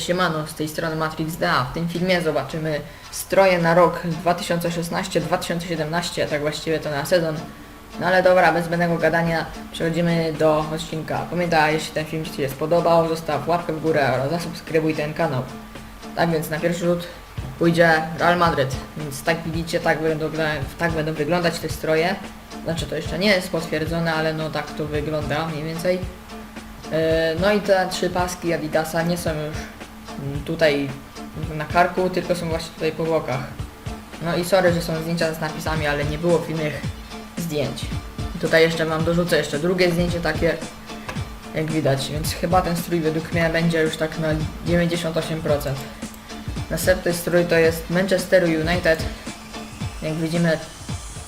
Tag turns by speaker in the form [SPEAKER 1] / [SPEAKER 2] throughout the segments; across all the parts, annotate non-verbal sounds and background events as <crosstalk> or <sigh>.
[SPEAKER 1] Cześć, siemano, z tej strony Matrix DA. W tym filmie zobaczymy stroje na rok 2016-2017, tak właściwie to na sezon. No ale dobra, bez zbędnego gadania przechodzimy do odcinka. Pamiętaj, jeśli ten film Ci się spodobał, zostaw łapkę w górę oraz zasubskrybuj ten kanał. Tak więc na pierwszy rzut pójdzie Real Madryt, więc tak widzicie, tak będą, tak będą wyglądać te stroje. Znaczy to jeszcze nie jest potwierdzone, ale no tak to wygląda mniej więcej. E, No i te trzy paski Adidasa nie są już tutaj na karku, tylko są właśnie tutaj po bokach. No i sorry, że są zdjęcia z napisami, ale nie było innych zdjęć. Tutaj jeszcze mam dorzucę jeszcze drugie zdjęcie takie, jak widać, więc chyba ten strój według mnie będzie już tak na 98%. Następny strój to jest Manchester United. Jak widzimy,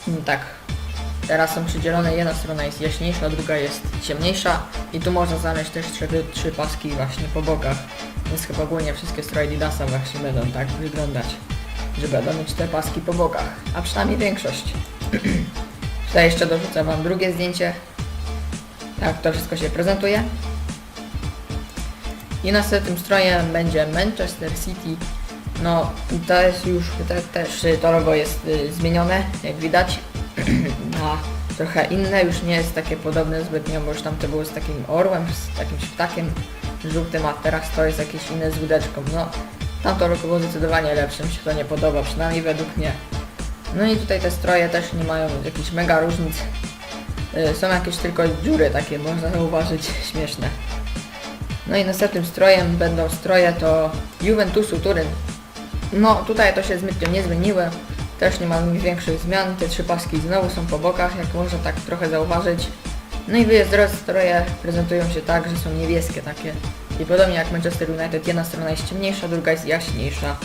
[SPEAKER 1] mm, tak, Teraz są przydzielone, jedna strona jest jaśniejsza, druga jest ciemniejsza i tu można znaleźć też trzy, trzy paski właśnie po bokach. Więc chyba ogólnie wszystkie stroje Didasa właśnie będą tak wyglądać, że będą mieć te paski po bokach, a przynajmniej większość. <clears throat> Tutaj jeszcze dorzucę Wam drugie zdjęcie. Tak to wszystko się prezentuje. I następnym strojem będzie Manchester City. No to jest już, te, też to logo jest y, zmienione, jak widać trochę inne, już nie jest takie podobne zbytnio, bo już tam to było z takim orłem, z takim ptakiem żółtym, a teraz to jest jakieś inne z łódeczką. No, tamto logo było zdecydowanie lepsze, mi się to nie podoba, przynajmniej według mnie. No i tutaj te stroje też nie mają jakichś mega różnic. Y, Są jakieś tylko dziury takie, można zauważyć, <laughs> śmieszne. No i następnym strojem będą stroje to Juventusu Turyn. No tutaj to się zbytnio nie zmieniły. Też nie ma większych zmian. Te trzy paski znowu są po bokach, jak można tak trochę zauważyć. No i wyjazdowe stroje prezentują się tak, że są niebieskie takie. I podobnie jak Manchester United, jedna strona jest ciemniejsza, druga jest jaśniejsza.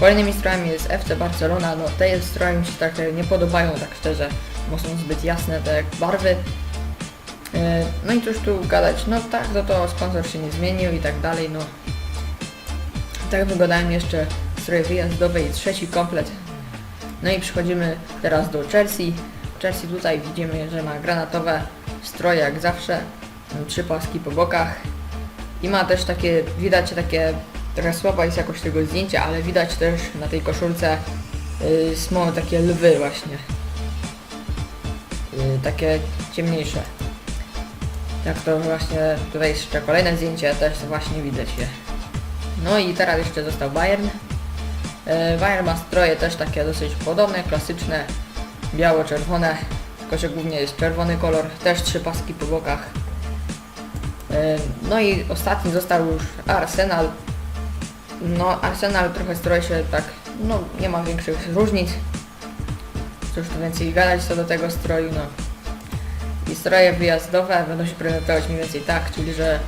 [SPEAKER 1] Kolejnymi strojami jest FC Barcelona. No te stroje mi się tak nie podobają, tak szczerze, bo są zbyt jasne te barwy. Yy, No i cóż tu gadać, no tak, no to sponsor się nie zmienił i tak dalej, no. Tak wyglądają jeszcze stroje wyjazdowe i trzeci komplet. No i przechodzimy teraz do Chelsea. Chelsea tutaj widzimy, że ma granatowe stroje jak zawsze, trzy paski po bokach i ma też takie, widać takie, trochę słaba jest jakość tego zdjęcia, ale widać też na tej koszulce yy, są takie lwy właśnie. Yy, takie ciemniejsze. Jak to właśnie, tutaj jeszcze kolejne zdjęcie, też właśnie widać je. No i teraz jeszcze został Bayern. E, Bayern ma stroje też takie dosyć podobne, klasyczne, biało-czerwone, tylko że głównie jest czerwony kolor, też trzy paski po bokach. E, No i ostatni został już Arsenal. No Arsenal trochę stroje się tak, no nie ma większych różnic. Cóż tu więcej gadać co do tego stroju, no. I stroje wyjazdowe będą się prezentować mniej więcej tak, czyli że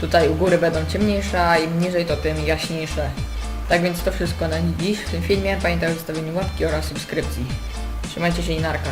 [SPEAKER 1] tutaj u góry będą ciemniejsze, a im niżej to tym jaśniejsze. Tak więc to wszystko na dziś w tym filmie. Pamiętaj o zostawieniu łapki oraz subskrypcji. Trzymajcie się i narka.